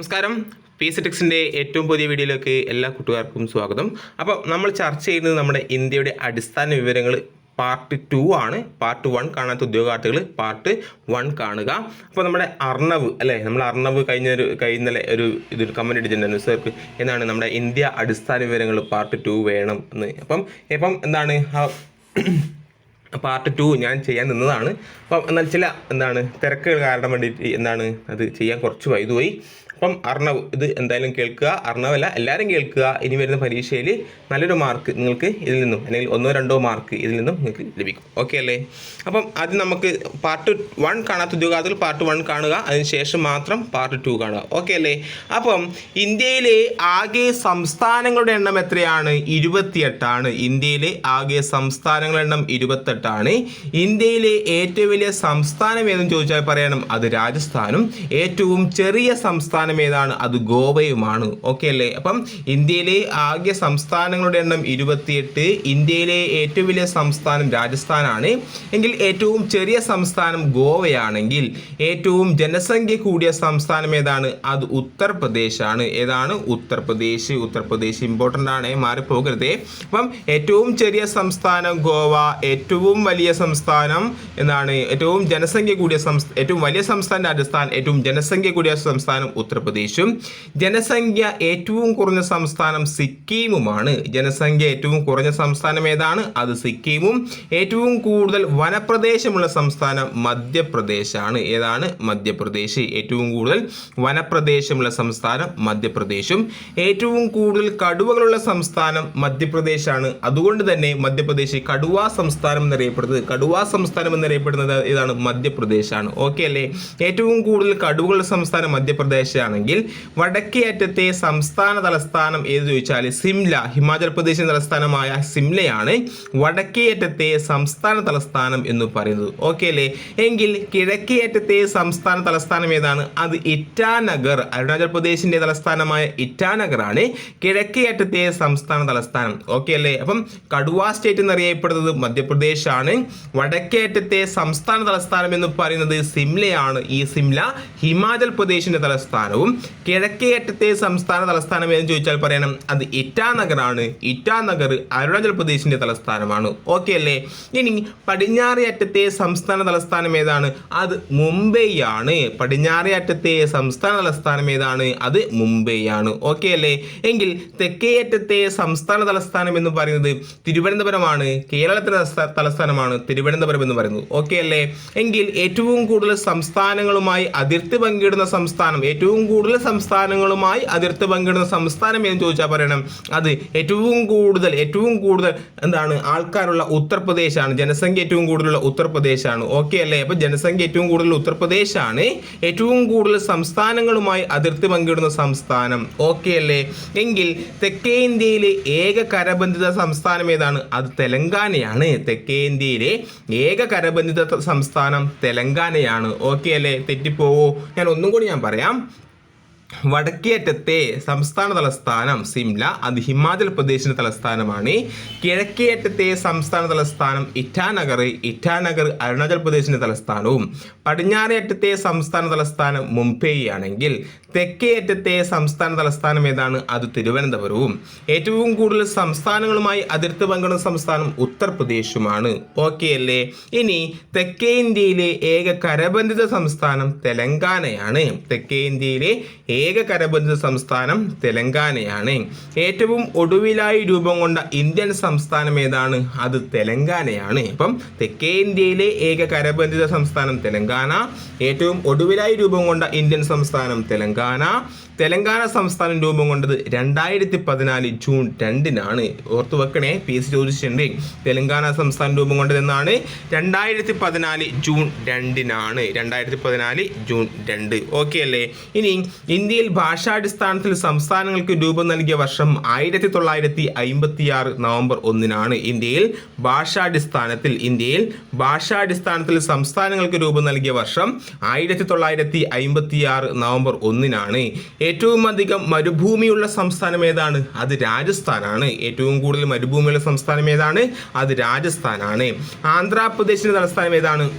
നമസ്കാരം. പി സിറ്റിക്സിന്റെ ഏറ്റവും പുതിയ വീഡിയോയിലേക്ക് എല്ലാ കൂട്ടുകാർക്കും സ്വാഗതം. അപ്പോൾ നമ്മൾ ചർച്ച ചെയ്യുന്നത് നമ്മുടെ ഇന്ത്യയുടെ അടിസ്ഥാന വിവരങ്ങൾ പാർട്ട് ടു ആണ്. പാർട്ട് വൺ കാണാത്ത ഉദ്യോഗാർത്ഥികൾ പാർട്ട് വൺ കാണുക. അപ്പോൾ നമ്മുടെ അർണവ് അല്ലേ? നമ്മൾ അർണവ് കഴിഞ്ഞ ഒരു ഒരു ഇതൊരു കമന്റ് ഇട്ടിട്ടുണ്ടായിരുന്നു. സാർക്ക് എന്നാണ് നമ്മുടെ ഇന്ത്യ അടിസ്ഥാന വിവരങ്ങൾ പാർട്ട് ടു വേണം എന്ന്? അപ്പം ഇപ്പം എന്താണ്? പാർട്ട് ടു ഞാൻ ചെയ്യാൻ നിന്നതാണ്. അപ്പം എന്നാൽ ചില എന്താണ് തിരക്കുകൾ കാരണം വേണ്ടിയിട്ട് എന്താണ് അത് ചെയ്യാൻ കുറച്ച് വൈകുപോയി അപ്പം അർണവ് ഇത് എന്തായാലും കേൾക്കുക. അർണവല്ല എല്ലാവരും കേൾക്കുക. ഇനി വരുന്ന പരീക്ഷയിൽ നല്ലൊരു മാർക്ക് നിങ്ങൾക്ക് ഇതിൽ നിന്നും അല്ലെങ്കിൽ ഒന്നോ രണ്ടോ മാർക്ക് ഇതിൽ നിന്നും നിങ്ങൾക്ക് ലഭിക്കും. ഓക്കെ അല്ലേ? അപ്പം അത് നമുക്ക് പാർട്ട് വൺ കാണാത്ത ഉദ്യോഗാർത്ഥികൾ പാർട്ട് വൺ കാണുക. അതിനുശേഷം മാത്രം പാർട്ട് ടു കാണുക. ഓക്കെ അല്ലേ? അപ്പം ഇന്ത്യയിലെ ആകെ സംസ്ഥാനങ്ങളുടെ എണ്ണം എത്രയാണ്? ഇരുപത്തിയെട്ടാണ്. ഇന്ത്യയിലെ ആകെ സംസ്ഥാനങ്ങളുടെ എണ്ണം ഇരുപത്തെട്ടാണ്. ഇന്ത്യയിലെ ഏറ്റവും വലിയ സംസ്ഥാനം ഏതെന്ന് ചോദിച്ചാൽ പറയണം അത് രാജസ്ഥാനും. ഏറ്റവും ചെറിയ സംസ്ഥാനം ഏതാണ് അത് ഗോവയുമാണ്. ഓക്കെ അല്ലേ? അപ്പം ഇന്ത്യയിലെ ആകെ സംസ്ഥാനങ്ങളുടെ എണ്ണം ഇരുപത്തിയെട്ട്. ഇന്ത്യയിലെ ഏറ്റവും വലിയ സംസ്ഥാനം രാജസ്ഥാനാണ്. എങ്കിൽ ഏറ്റവും ചെറിയ സംസ്ഥാനം ഗോവയാണെങ്കിൽ ഏറ്റവും ജനസംഖ്യ കൂടിയ സംസ്ഥാനം ഏതാണ്? അത് ഉത്തർപ്രദേശാണ്. ഏതാണ്? ഉത്തർപ്രദേശ്. ഉത്തർപ്രദേശ് ഇമ്പോർട്ടന്റ് ആണ്. മാറിപ്പോകരുതേ. അപ്പം ഏറ്റവും ചെറിയ സംസ്ഥാനം ഗോവ ഏറ്റവും വലിയ സംസ്ഥാനം എന്നാണ്. ഏറ്റവും ജനസംഖ്യ കൂടിയ സംസ്ഥാനം ഏറ്റവും വലിയ സംസ്ഥാനം രാജസ്ഥാൻ ഏറ്റവും ജനസംഖ്യ കൂടിയ സംസ്ഥാനം ഉത്തർപ്രദേശും ജനസംഖ്യ ഏറ്റവും കുറഞ്ഞ സംസ്ഥാനം സിക്കിമുമാണ്. ജനസംഖ്യ ഏറ്റവും കുറഞ്ഞ സംസ്ഥാനം ഏതാണ്? അത് സിക്കിമും. ഏറ്റവും കൂടുതൽ വനപ്രദേശമുള്ള സംസ്ഥാനം മധ്യപ്രദേശാണ്. ഏതാണ്? മധ്യപ്രദേശ്. ഏറ്റവും കൂടുതൽ വനപ്രദേശമുള്ള സംസ്ഥാനം മധ്യപ്രദേശും. ഏറ്റവും കൂടുതൽ കടുവകളുള്ള സംസ്ഥാനം മധ്യപ്രദേശാണ്. അതുകൊണ്ട് തന്നെ മധ്യപ്രദേശ് കടുവ സംസ്ഥാനം എന്നറിയപ്പെടുന്നത്. കടുവ സംസ്ഥാനം എന്നറിയപ്പെടുന്നത് ഏതാണ്? മധ്യപ്രദേശാണ്. ഓക്കെ അല്ലേ? ഏറ്റവും കൂടുതൽ കടുവകളുള്ള സംസ്ഥാനം മധ്യപ്രദേശാണെങ്കിൽ വടക്കേ അറ്റത്തെ സംസ്ഥാന തലസ്ഥാനം ഏത് ചോദിച്ചാൽ സിംല ഹിമാചൽ പ്രദേശിന്റെ തലസ്ഥാനമായ സിംലയാണ് വടക്കേ അറ്റത്തെ സംസ്ഥാന തലസ്ഥാനം എന്ന് പറയുന്നത്. ഓക്കെ അല്ലേ? എങ്കിൽ കിഴക്കേ അറ്റത്തെ സംസ്ഥാന തലസ്ഥാനം ഏതാണ്? അത് ഇറ്റാനഗർ അരുണാചൽ പ്രദേശിന്റെ തലസ്ഥാനമായ ഇറ്റാനഗർ ആണ് കിഴക്കേ അറ്റത്തെ സംസ്ഥാന തലസ്ഥാനം. ഓക്കെ അല്ലേ? അപ്പം കടുവ സ്റ്റേറ്റ് എന്നറിയപ്പെടുന്നത് മധ്യപ്രദേശ് ആണ് വടക്കേ അറ്റത്തെ സംസ്ഥാന തലസ്ഥാനം എന്ന് പറയുന്നത് സിംലയാണ്. ഈ സിംല ഹിമാചൽ പ്രദേശിന്റെ തലസ്ഥാനവും കിഴക്കേ അറ്റത്തെ സംസ്ഥാന തലസ്ഥാനം ഏതെന്ന് ചോദിച്ചാൽ പറയണം. അത് ഇറ്റാനഗറാണ് ഇറ്റാനഗർ അരുണാചൽ പ്രദേശിന്റെ തലസ്ഥാനമാണ്. ഓക്കെ അല്ലേ? ഇനി പടിഞ്ഞാറേ അറ്റത്തെ സംസ്ഥാന തലസ്ഥാനം ഏതാണ്? അത് മുംബൈ ആണ് പടിഞ്ഞാറേ അറ്റത്തെ സംസ്ഥാന തലസ്ഥാനം ഏതാണ്? അത് മുംബൈ ആണ് ഓക്കെ അല്ലേ? എങ്കിൽ തെക്കേ അറ്റത്തെ സംസ്ഥാന തലസ്ഥാനം എന്ന് പറയുന്നത് തിരുവനന്തപുരമാണ്. കേരളത്തിന്റെ തലസ്ഥാനമാണ് തിരുവനന്തപുരം എന്ന് പറയുന്നത്. ഓക്കെ അല്ലേ? എങ്കിൽ ഏറ്റവും കൂടുതൽ സംസ്ഥാനങ്ങളുമായി അതിർത്തി പങ്കിടുന്ന സംസ്ഥാനം ഏറ്റവും കൂടുതൽ സംസ്ഥാനങ്ങളുമായി അതിർത്തി പങ്കിടുന്ന സംസ്ഥാനം എന്ന് ചോദിച്ചാൽ പറയണം. അത് ഏറ്റവും കൂടുതൽ ഏറ്റവും കൂടുതൽ എന്താണ് ആൾക്കാരുള്ള ഉത്തർപ്രദേശാണ്. ജനസംഖ്യ ഏറ്റവും കൂടുതലുള്ള ഉത്തർപ്രദേശാണ്. ഓക്കെ അല്ലേ? അപ്പോൾ ജനസംഖ്യ ഏറ്റവും കൂടുതൽ ഉത്തർപ്രദേശാണ് ഏറ്റവും കൂടുതൽ സംസ്ഥാനങ്ങളുമായി അതിർത്തി പങ്കിടുന്ന സംസ്ഥാനം. ഓക്കെ അല്ലേ? എങ്കിൽ തെക്കേ ഇന്ത്യയിലെ ഏക കരബന്ധിത സംസ്ഥാനം ഏതാണ്? അത് തെലങ്കാനയാണ്. തെക്കേ ഇന്ത്യയിലെ ഏക കരബന്ധിത സംസ്ഥാനം തെലങ്കാനയാണ്. ഓക്കെ അല്ലേ? തെറ്റിപ്പോവോ? ഞാൻ ഒന്നും കൂടി ഞാൻ പറയാം. വടക്കേയറ്റത്തെ സംസ്ഥാന തലസ്ഥാനം സിംല അത് ഹിമാചൽ പ്രദേശിന്റെ തലസ്ഥാനമാണ്. കിഴക്കേയറ്റത്തെ സംസ്ഥാന തലസ്ഥാനം ഇറ്റാനഗർ ഇറ്റാനഗർ അരുണാചൽ പ്രദേശിന്റെ തലസ്ഥാനവും. പടിഞ്ഞാറേ അറ്റത്തെ സംസ്ഥാന തലസ്ഥാനം മുംബൈ ആണെങ്കിൽ തെക്കേ അറ്റത്തെ സംസ്ഥാന തലസ്ഥാനം ഏതാണ്? അത് തിരുവനന്തപുരവും. ഏറ്റവും കൂടുതൽ സംസ്ഥാനങ്ങളുമായി അതിർത്തി പങ്കിടുന്ന സംസ്ഥാനം ഉത്തർപ്രദേശുമാണ്. ഓക്കെ അല്ലേ? ഇനി തെക്കേ ഇന്ത്യയിലെ ഏക കരബന്ധിത സംസ്ഥാനം തെലങ്കാനയാണ്. തെക്കേ ഇന്ത്യയിലെ ഏക കരബന്ധിത സംസ്ഥാനം തെലങ്കാനയാണ്. ഏറ്റവും ഒടുവിലായി രൂപം കൊണ്ട ഇന്ത്യൻ സംസ്ഥാനം ഏതാണ്? അത് തെലങ്കാനയാണ്. അപ്പം തെക്കേ ഇന്ത്യയിലെ ഏക കരബന്ധിത സംസ്ഥാനം തെലങ്കാന ഏറ്റവും ഒടുവിലായി രൂപം കൊണ്ട ഇന്ത്യൻ സംസ്ഥാനം തെലങ്കാന. തെലങ്കാന സംസ്ഥാനം രൂപം കൊണ്ടത് രണ്ടായിരത്തി പതിനാല് ജൂൺ രണ്ടിനാണ്. ഓർത്തു വെക്കണേ പി എസ് ചോദിച്ചിട്ടുണ്ട്. തെലങ്കാന സംസ്ഥാനം രൂപം കൊണ്ടതെന്നാണ് രണ്ടായിരത്തി പതിനാല് ജൂൺ രണ്ടിനാണ്. രണ്ടായിരത്തി പതിനാല് ജൂൺ രണ്ട്. ഓക്കെ അല്ലേ? ഇനി ഇന്ത്യയിൽ ഭാഷാടിസ്ഥാനത്തിൽ സംസ്ഥാനങ്ങൾക്ക് രൂപം നൽകിയ വർഷം ആയിരത്തി തൊള്ളായിരത്തി അമ്പത്തി ആറ് നവംബർ ഒന്നിനാണ് ഇന്ത്യയിൽ ഭാഷാടിസ്ഥാനത്തിൽ ഇന്ത്യയിൽ ഭാഷാടിസ്ഥാനത്തിൽ സംസ്ഥാനങ്ങൾക്ക് രൂപം നൽകിയ വർഷം ആയിരത്തി തൊള്ളായിരത്തി അമ്പത്തി ആറ് നവംബർ ഒന്നിനാണ്. ഏറ്റവും അധികം മരുഭൂമിയുള്ള സംസ്ഥാനം ഏതാണ്? അത് രാജസ്ഥാനാണ്. ഏറ്റവും കൂടുതൽ മരുഭൂമിയുള്ള സംസ്ഥാനം ഏതാണ്? അത് രാജസ്ഥാനാണ്. ആന്ധ്രാപ്രദേശിന്റെ തലസ്ഥാനം ഏതാണ്?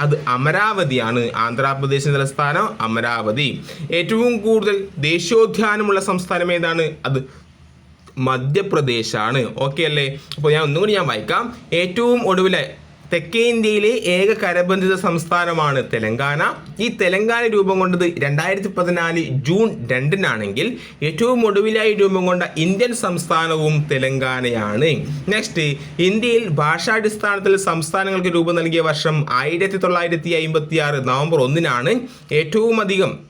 അത് അമരാവതിയാണ്. ആന്ധ്രാപ്രദേശിന്റെ തലസ്ഥാനം അമരാവതി. ഏറ്റവും കൂടുതൽ കൂടുതൽ ദേശീയോദ്യാനമുള്ള സംസ്ഥാനം ഏതാണ്? അത് മധ്യപ്രദേശാണ്. ഓക്കെ അല്ലേ? അപ്പോൾ ഞാൻ ഒന്നുകൂടി ഞാൻ വായിക്കാം. ഏറ്റവും ഒടുവിലെ തെക്കേ ഇന്ത്യയിലെ ഏക കരബന്ധിത സംസ്ഥാനമാണ് തെലങ്കാന. ഈ തെലങ്കാന രൂപം കൊണ്ടത് രണ്ടായിരത്തി പതിനാല് ജൂൺ രണ്ടിനാണെങ്കിൽ ഏറ്റവും ഒടുവിലായി രൂപം കൊണ്ട ഇന്ത്യൻ സംസ്ഥാനവും തെലങ്കാനയാണ്. നെക്സ്റ്റ് ഇന്ത്യയിൽ ഭാഷാടിസ്ഥാനത്തിൽ സംസ്ഥാനങ്ങൾക്ക് രൂപം നൽകിയ വർഷം ആയിരത്തി തൊള്ളായിരത്തി അമ്പത്തി ആറ് നവംബർ ഒന്നിനാണ് ഏറ്റവും അധികം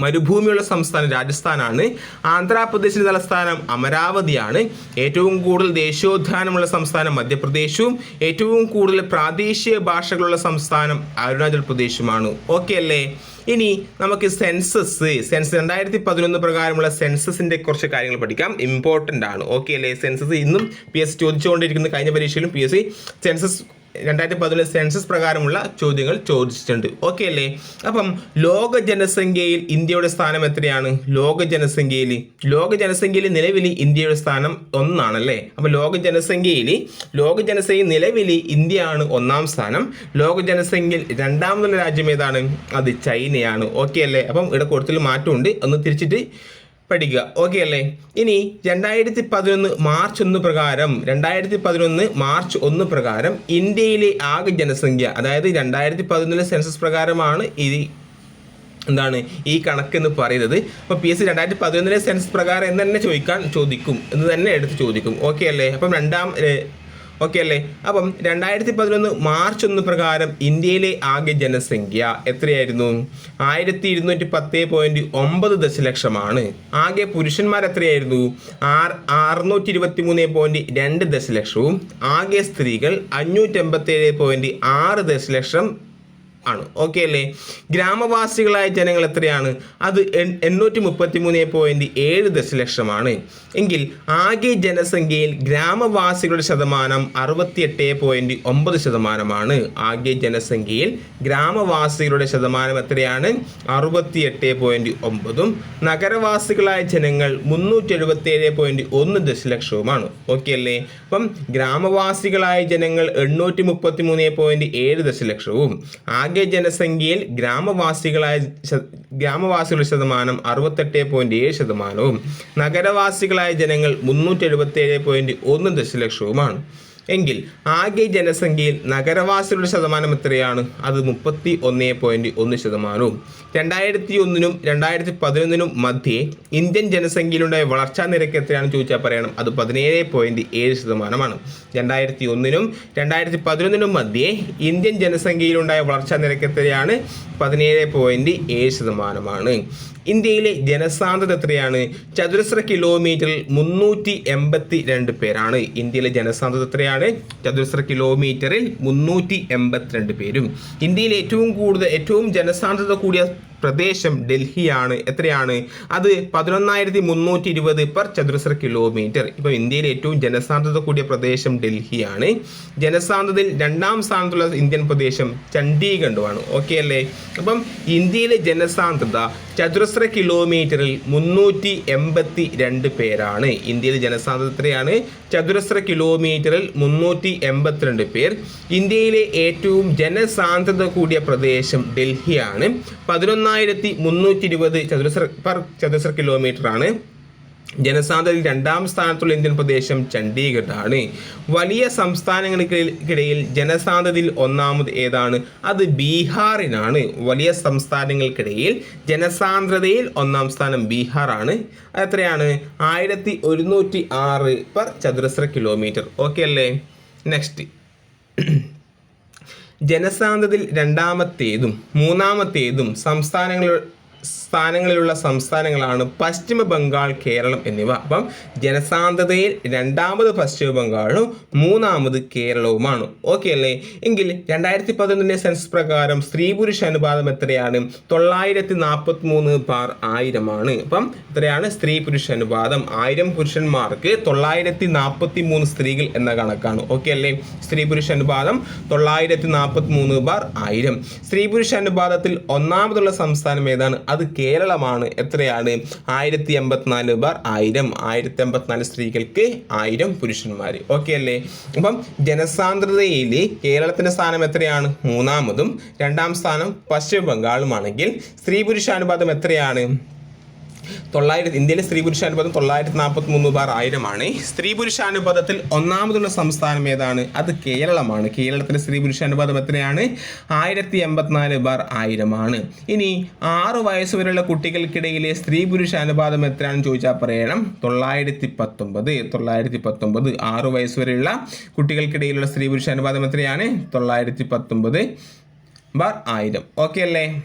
മരുഭൂമിയുള്ള സംസ്ഥാനം രാജസ്ഥാനാണ്. ആന്ധ്രാപ്രദേശിന്റെ തലസ്ഥാനം അമരാവതിയാണ്. ഏറ്റവും കൂടുതൽ ദേശീയോദ്യാനമുള്ള സംസ്ഥാനം മധ്യപ്രദേശും ഏറ്റവും കൂടുതൽ പ്രാദേശിക ഭാഷകളുള്ള സംസ്ഥാനം അരുണാചൽ പ്രദേശുമാണ്. ഓക്കെ അല്ലേ? ഇനി നമുക്ക് സെൻസസ് സെൻസസ് രണ്ടായിരത്തി പതിനൊന്ന് പ്രകാരമുള്ള സെൻസസിന്റെ കുറച്ച് കാര്യങ്ങൾ പഠിക്കാം. ഇമ്പോർട്ടന്റ് ആണ്. ഓക്കെ അല്ലേ? സെൻസസ് ഇന്നും പി എസ് ചോദിച്ചുകൊണ്ടിരിക്കുന്ന. കഴിഞ്ഞ പരീക്ഷയിലും പി എസ് സി സെൻസസ് രണ്ടായിരത്തി പതിനൊന്ന് സെൻസസ് പ്രകാരമുള്ള ചോദ്യങ്ങൾ ചോദിച്ചിട്ടുണ്ട്. ഓക്കെ അല്ലേ? അപ്പം ലോക ജനസംഖ്യയിൽ ഇന്ത്യയുടെ സ്ഥാനം എത്രയാണ്? ലോക ജനസംഖ്യയിൽ ലോക ജനസംഖ്യയിൽ നിലവിൽ ഇന്ത്യയുടെ സ്ഥാനം ഒന്നാണല്ലേ? അപ്പം ലോക ജനസംഖ്യയിൽ ലോക ജനസംഖ്യ നിലവിൽ ഇന്ത്യയാണ് ഒന്നാം സ്ഥാനം. ലോക ജനസംഖ്യയിൽ രണ്ടാമതുള്ള രാജ്യം ഏതാണ്? അത് ചൈനയാണ്. ഓക്കെ അല്ലേ? അപ്പം ഇവിടെ കൊടുത്തിൽ മാറ്റമുണ്ട്. ഒന്ന് തിരിച്ചിട്ട് പഠിക്കുക. ഓക്കെ അല്ലേ? ഇനി രണ്ടായിരത്തി പതിനൊന്ന് മാർച്ച് ഒന്ന് പ്രകാരം രണ്ടായിരത്തി പതിനൊന്ന് മാർച്ച് ഒന്ന് പ്രകാരം ഇന്ത്യയിലെ ആകെ ജനസംഖ്യ അതായത് രണ്ടായിരത്തി പതിനൊന്നിലെ സെൻസസ് പ്രകാരമാണ് ഈ എന്താണ് ഈ കണക്ക് എന്ന് പറയുന്നത്. അപ്പോൾ പി എസ് സി രണ്ടായിരത്തി പതിനൊന്നിലെ സെൻസസ് പ്രകാരം എന്ന് തന്നെ ചോദിക്കാൻ ചോദിക്കും എന്ന് തന്നെ എടുത്ത് ചോദിക്കും. ഓക്കെ അല്ലേ? അപ്പം രണ്ടാം ഓക്കെ അല്ലേ? അപ്പം രണ്ടായിരത്തി പതിനൊന്ന് മാർച്ച് ഒന്ന് പ്രകാരം ഇന്ത്യയിലെ ആകെ ജനസംഖ്യ എത്രയായിരുന്നു? ആയിരത്തി ഇരുന്നൂറ്റി പത്ത് പോയിന്റ് ഒമ്പത് ദശലക്ഷമാണ്. ആകെ പുരുഷന്മാർ എത്രയായിരുന്നു? ആർ അറുന്നൂറ്റി ഇരുപത്തി മൂന്ന് പോയിന്റ് രണ്ട് ദശലക്ഷവും. ആകെ സ്ത്രീകൾ അഞ്ഞൂറ്റി എൺപത്തി ഏഴ് പോയിന്റ് ആറ് ദശലക്ഷം ആണ്. ഓക്കെ അല്ലേ? ഗ്രാമവാസികളായ ജനങ്ങൾ എത്രയാണ്? അത് എണ്ണൂറ്റി മുപ്പത്തി മൂന്ന് പോയിന്റ് ഏഴ് ദശലക്ഷമാണ്. എങ്കിൽ ആകെ ജനസംഖ്യയിൽ ഗ്രാമവാസികളുടെ ശതമാനം അറുപത്തിയെട്ട് പോയിന്റ് ഒമ്പത് ശതമാനമാണ്. ആകെ ജനസംഖ്യയിൽ ഗ്രാമവാസികളുടെ ശതമാനം എത്രയാണ്? അറുപത്തിയെട്ട് പോയിന്റ് ഒമ്പതും നഗരവാസികളായ ജനങ്ങൾ മുന്നൂറ്റി എഴുപത്തി ഏഴ് പോയിന്റ് ഒന്ന് ദശലക്ഷവുമാണ്. ഓക്കെ അല്ലേ? അപ്പം ഗ്രാമവാസികളായ ജനങ്ങൾ എണ്ണൂറ്റി മുപ്പത്തി മൂന്ന് പോയിന്റ് ഏഴ് ദശലക്ഷവും. ആകെ ജനസംഖ്യയിൽ ഗ്രാമവാസികളായ ഗ്രാമവാസികളുടെ ശതമാനം അറുപത്തെട്ട് പോയിന്റ് ഏഴ് ശതമാനവും. നഗരവാസികളായ ജനങ്ങൾ മുന്നൂറ്റി എഴുപത്തി ഏഴ് പോയിന്റ് ഒന്ന് ദശലക്ഷവുമാണ്. എങ്കിൽ ആകെ ജനസംഖ്യയിൽ നഗരവാസികളുടെ ശതമാനം എത്രയാണ്? അത് മുപ്പത്തി ഒന്ന് പോയിന്റ് ഒന്ന് ശതമാനവും. രണ്ടായിരത്തി ഒന്നിനും രണ്ടായിരത്തി പതിനൊന്നിനും മധ്യേ ഇന്ത്യൻ ജനസംഖ്യയിലുണ്ടായ വളർച്ചാ നിരക്ക് എത്രയാണെന്ന് ചോദിച്ചാൽ പറയണം. അത് പതിനേഴ് പോയിന്റ് ഏഴ് ശതമാനമാണ്. രണ്ടായിരത്തി ഒന്നിനും രണ്ടായിരത്തി പതിനൊന്നിനും മധ്യേ ഇന്ത്യൻ ജനസംഖ്യയിലുണ്ടായ വളർച്ചാ നിരക്ക് എത്രയാണ്? പതിനേഴ് പോയിന്റ് ഏഴ് ശതമാനമാണ്. ഇന്ത്യയിലെ ജനസാന്ദ്രത എത്രയാണ്? ചതുരശ്ര കിലോമീറ്ററിൽ മുന്നൂറ്റി എൺപത്തി രണ്ട് പേരാണ്. ഇന്ത്യയിലെ ജനസാന്ദ്രത എത്രയാണ്? ചതുരശ്ര കിലോമീറ്ററിൽ മുന്നൂറ്റി എൺപത്തിരണ്ട് പേരും. ഇന്ത്യയിൽ ഏറ്റവും കൂടുതൽ ഏറ്റവും ജനസാന്ദ്രത കൂടിയ പ്രദേശം ഡൽഹിയാണ്. എത്രയാണ്? അത് പതിനൊന്നായിരത്തി മുന്നൂറ്റി ഇരുപത് പെർ ചതുരശ്ര കിലോമീറ്റർ ഇപ്പോൾ ഇന്ത്യയിലെ ഏറ്റവും ജനസാന്ദ്രത കൂടിയ പ്രദേശം ഡൽഹിയാണ്. ജനസാന്ദ്രതയിൽ രണ്ടാം സ്ഥാനത്തുള്ള ഇന്ത്യൻ പ്രദേശം ചണ്ഡീഗഡുമാണ് ഓക്കെ അല്ലേ? അപ്പം ഇന്ത്യയിലെ ജനസാന്ദ്രത ചതുരശ്ര കിലോമീറ്ററിൽ മുന്നൂറ്റി എൺപത്തി രണ്ട് പേരാണ്. ഇന്ത്യയിലെ ജനസാന്ദ്രതയാണ് ചതുരശ്ര കിലോമീറ്ററിൽ മുന്നൂറ്റി എൺപത്തിരണ്ട് പേർ. ഇന്ത്യയിലെ ഏറ്റവും ജനസാന്ദ്രത കൂടിയ പ്രദേശം ഡൽഹിയാണ്. പതിനൊന്നായിരത്തി മുന്നൂറ്റി ഇരുപത് ചതുരശ്ര പെർ ചതുരശ്ര കിലോമീറ്റർ ആണ്. ജനസാന്ദ്രതയിൽ രണ്ടാം സ്ഥാനത്തുള്ള ഇന്ത്യൻ പ്രദേശം ചണ്ഡീഗഡാണ് വലിയ സംസ്ഥാനങ്ങൾക്കിടയിൽ ജനസാന്ദ്രതയിൽ ഒന്നാമത് ഏതാണ്? അത് ബീഹാറിനാണ്. വലിയ സംസ്ഥാനങ്ങൾക്കിടയിൽ ജനസാന്ദ്രതയിൽ ഒന്നാം സ്ഥാനം ബീഹാറാണ്. എത്രയാണ് ആയിരത്തി ഒരുന്നൂറ്റി ആറ് പെർ ചതുരശ്ര കിലോമീറ്റർ. ഓക്കെ അല്ലേ? നെക്സ്റ്റ് ജനസാന്ദ്രതയിൽ രണ്ടാമത്തേതും മൂന്നാമത്തേതും സംസ്ഥാനങ്ങൾ സ്ഥാനങ്ങളിലുള്ള സംസ്ഥാനങ്ങളാണ് പശ്ചിമ ബംഗാൾ കേരളം എന്നിവ. അപ്പം ജനസാന്ദ്രതയിൽ രണ്ടാമത് പശ്ചിമ ബംഗാളും മൂന്നാമത് കേരളവുമാണ്. ഓക്കെ അല്ലേ? എങ്കിൽ രണ്ടായിരത്തി പതിനൊന്നിന്റെ സെൻസ് പ്രകാരം സ്ത്രീ പുരുഷ അനുപാതം എത്രയാണ്? തൊള്ളായിരത്തി നാൽപ്പത്തി മൂന്ന് പാർ ആയിരമാണ്. അപ്പം എത്രയാണ് സ്ത്രീ പുരുഷ അനുപാതം? ആയിരം പുരുഷന്മാർക്ക് തൊള്ളായിരത്തി നാൽപ്പത്തി മൂന്ന് സ്ത്രീകൾ എന്ന കണക്കാണ്. ഓക്കെ അല്ലേ? സ്ത്രീ പുരുഷ അനുപാതം തൊള്ളായിരത്തി നാൽപ്പത്തി മൂന്ന് ബാർ ആയിരം. സ്ത്രീ പുരുഷ അനുപാതത്തിൽ ഒന്നാമതുള്ള സംസ്ഥാനം ഏതാണ്? അത് കേരളമാണ്. എത്രയാണ്? ആയിരത്തി എൺപത്തിനാല് ബാർ ആയിരം. ആയിരത്തി എൺപത്തിനാല് സ്ത്രീകൾക്ക് ആയിരം പുരുഷന്മാർ ഓക്കെ അല്ലേ? അപ്പം ജനസാന്ദ്രതയിൽ കേരളത്തിന്റെ സ്ഥാനം എത്രയാണ്? മൂന്നാമതും രണ്ടാം സ്ഥാനം പശ്ചിമ ബംഗാളുമാണെങ്കിൽ സ്ത്രീ പുരുഷ അനുപാതം എത്രയാണ്? തൊള്ളായിരത്തി ഇന്ത്യയിലെ സ്ത്രീ പുരുഷാനുപാതം തൊള്ളായിരത്തി നാൽപ്പത്തി മൂന്ന് ബാർ ആയിരമാണ്. സ്ത്രീ പുരുഷാനുപാതത്തിൽ ഒന്നാമതുള്ള സംസ്ഥാനം ഏതാണ്? അത് കേരളമാണ്. കേരളത്തിലെ സ്ത്രീ പുരുഷാനുപാതം എത്രയാണ്? ആയിരത്തി എൺപത്തിനാല് ബാർ ആയിരമാണ്. ഇനി ആറ് വയസ്സുവരെയുള്ള കുട്ടികൾക്കിടയിലെ സ്ത്രീ പുരുഷ അനുപാതം എത്രയാണെന്ന് ചോദിച്ചാൽ പറയണം. തൊള്ളായിരത്തി പത്തൊമ്പത്. തൊള്ളായിരത്തി പത്തൊമ്പത്. ആറ് വയസ്സുവരെയുള്ള കുട്ടികൾക്കിടയിലുള്ള സ്ത്രീ പുരുഷ അനുപാതം എത്രയാണ്? തൊള്ളായിരത്തി പത്തൊമ്പത് ബാർ ആയിരം. ഓക്കെ അല്ലേ?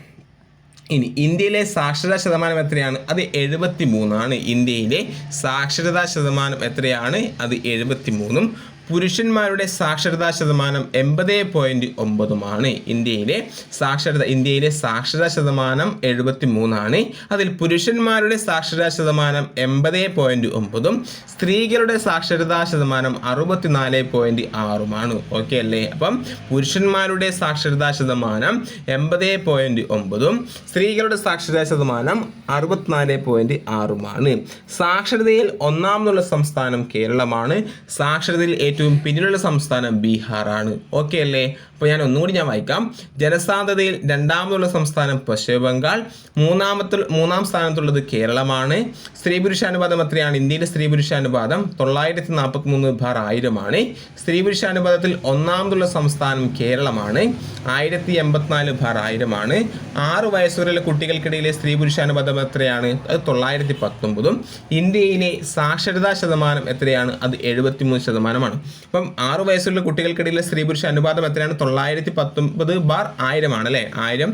ഇനി ഇന്ത്യയിലെ സാക്ഷരതാ ശതമാനം എത്രയാണ്? അത് എഴുപത്തി മൂന്നാണ് ഇന്ത്യയിലെ സാക്ഷരതാ ശതമാനം എത്രയാണ്? അത് എഴുപത്തി മൂന്നും പുരുഷന്മാരുടെ സാക്ഷരതാ ശതമാനം എൺപത് പോയിന്റ് ഒമ്പതുമാണ്. ഇന്ത്യയിലെ സാക്ഷരത ഇന്ത്യയിലെ സാക്ഷരതാ ശതമാനം എഴുപത്തി മൂന്നാണ് അതിൽ പുരുഷന്മാരുടെ സാക്ഷരതാ ശതമാനം എൺപത് പോയിന്റ് ഒമ്പതും സ്ത്രീകളുടെ സാക്ഷരതാ ശതമാനം അറുപത്തിനാല് പോയിന്റ് ആറുമാണ്. ഓക്കെ അല്ലേ? അപ്പം പുരുഷന്മാരുടെ സാക്ഷരതാ ശതമാനം എൺപത് പോയിന്റ് ഒമ്പതും സ്ത്രീകളുടെ സാക്ഷരതാ ശതമാനം അറുപത്തിനാല് പോയിന്റ് ആറുമാണ്. സാക്ഷരതയിൽ ഒന്നാമതുള്ള സംസ്ഥാനം കേരളമാണ്. സാക്ഷരതയിൽ ഏറ്റവും പിന്നിലുള്ള സംസ്ഥാനം ബീഹാറാണ്. ഓക്കെ അല്ലേ? അപ്പോൾ ഞാൻ ഒന്നുകൂടി ഞാൻ വായിക്കാം. ജനസാന്ദ്രതയിൽ രണ്ടാമതുള്ള സംസ്ഥാനം പശ്ചിമ ബംഗാൾ. മൂന്നാമത്തെ മൂന്നാം സ്ഥാനത്തുള്ളത് കേരളമാണ്. സ്ത്രീ പുരുഷാനുപാതം എത്രയാണ്? ഇന്ത്യയിലെ സ്ത്രീ പുരുഷാനുപാതം തൊള്ളായിരത്തി നാൽപ്പത്തി മൂന്ന് ബാർ ആയിരമാണ്. സ്ത്രീ പുരുഷാനുപാതത്തിൽ ഒന്നാമതുള്ള സംസ്ഥാനം കേരളമാണ്. ആയിരത്തി എൺപത്തിനാല് ബാർ ആയിരമാണ്. ആറ് വയസ്സുവരെയുള്ള കുട്ടികൾക്കിടയിലെ സ്ത്രീ പുരുഷാനുപാതം എത്രയാണ്? അത് തൊള്ളായിരത്തി പത്തൊമ്പതും ഇന്ത്യയിലെ സാക്ഷരതാ ശതമാനം എത്രയാണ്? അത് എഴുപത്തിമൂന്ന് ശതമാനമാണ്. അപ്പം ആറു വയസ്സുള്ള കുട്ടികൾക്കിടയിലെ സ്ത്രീ പുരുഷ അനുപാതം എത്രയാണ്? തൊള്ളായിരത്തി പത്തൊമ്പത് ബാർ ആയിരമാണ് അല്ലേ? ആയിരം.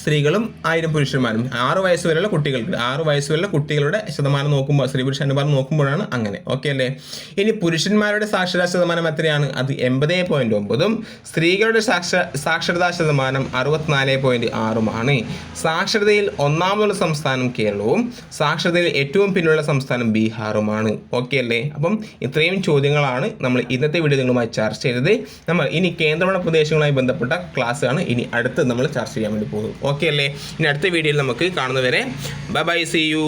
സ്ത്രീകളും ആയിരം പുരുഷന്മാരും. ആറ് വയസ്സ് വരെയുള്ള കുട്ടികൾക്ക് ആറ് വയസ്സ് വരെയുള്ള കുട്ടികളുടെ ശതമാനം നോക്കുമ്പോൾ സ്ത്രീ പുരുഷ അനുപാതം നോക്കുമ്പോഴാണ് അങ്ങനെ. ഓക്കെ അല്ലേ? ഇനി പുരുഷന്മാരുടെ സാക്ഷരതാ ശതമാനം എത്രയാണ്? അത് എൺപത് പോയിന്റ് ഒമ്പതും സ്ത്രീകളുടെ സാക്ഷ സാക്ഷരതാ ശതമാനം അറുപത്തിനാല് പോയിന്റ് ആറുമാണ് സാക്ഷരതയിൽ ഒന്നാമതുള്ള സംസ്ഥാനം കേരളവും സാക്ഷരതയിൽ ഏറ്റവും പിന്നിലുള്ള സംസ്ഥാനം ബീഹാറുമാണ് ഓക്കെ അല്ലേ? അപ്പം ഇത്രയും ചോദ്യങ്ങളാണ് നമ്മൾ ഇന്നത്തെ വീഡിയോ നിങ്ങളുമായി ചർച്ച ചെയ്തത്. നമ്മൾ ഇനി കേന്ദ്രഭരണ പ്രദേശങ്ങളുമായി ബന്ധപ്പെട്ട ക്ലാസ്സാണ് ഇനി അടുത്ത് നമ്മൾ ചർച്ച ചെയ്യാൻ വേണ്ടി പോകുന്നത് ഓക്കെ അല്ലേ? ഇനി അടുത്ത വീഡിയോയിൽ നമുക്ക് കാണുന്നവരെ ബൈ ബൈ സി യു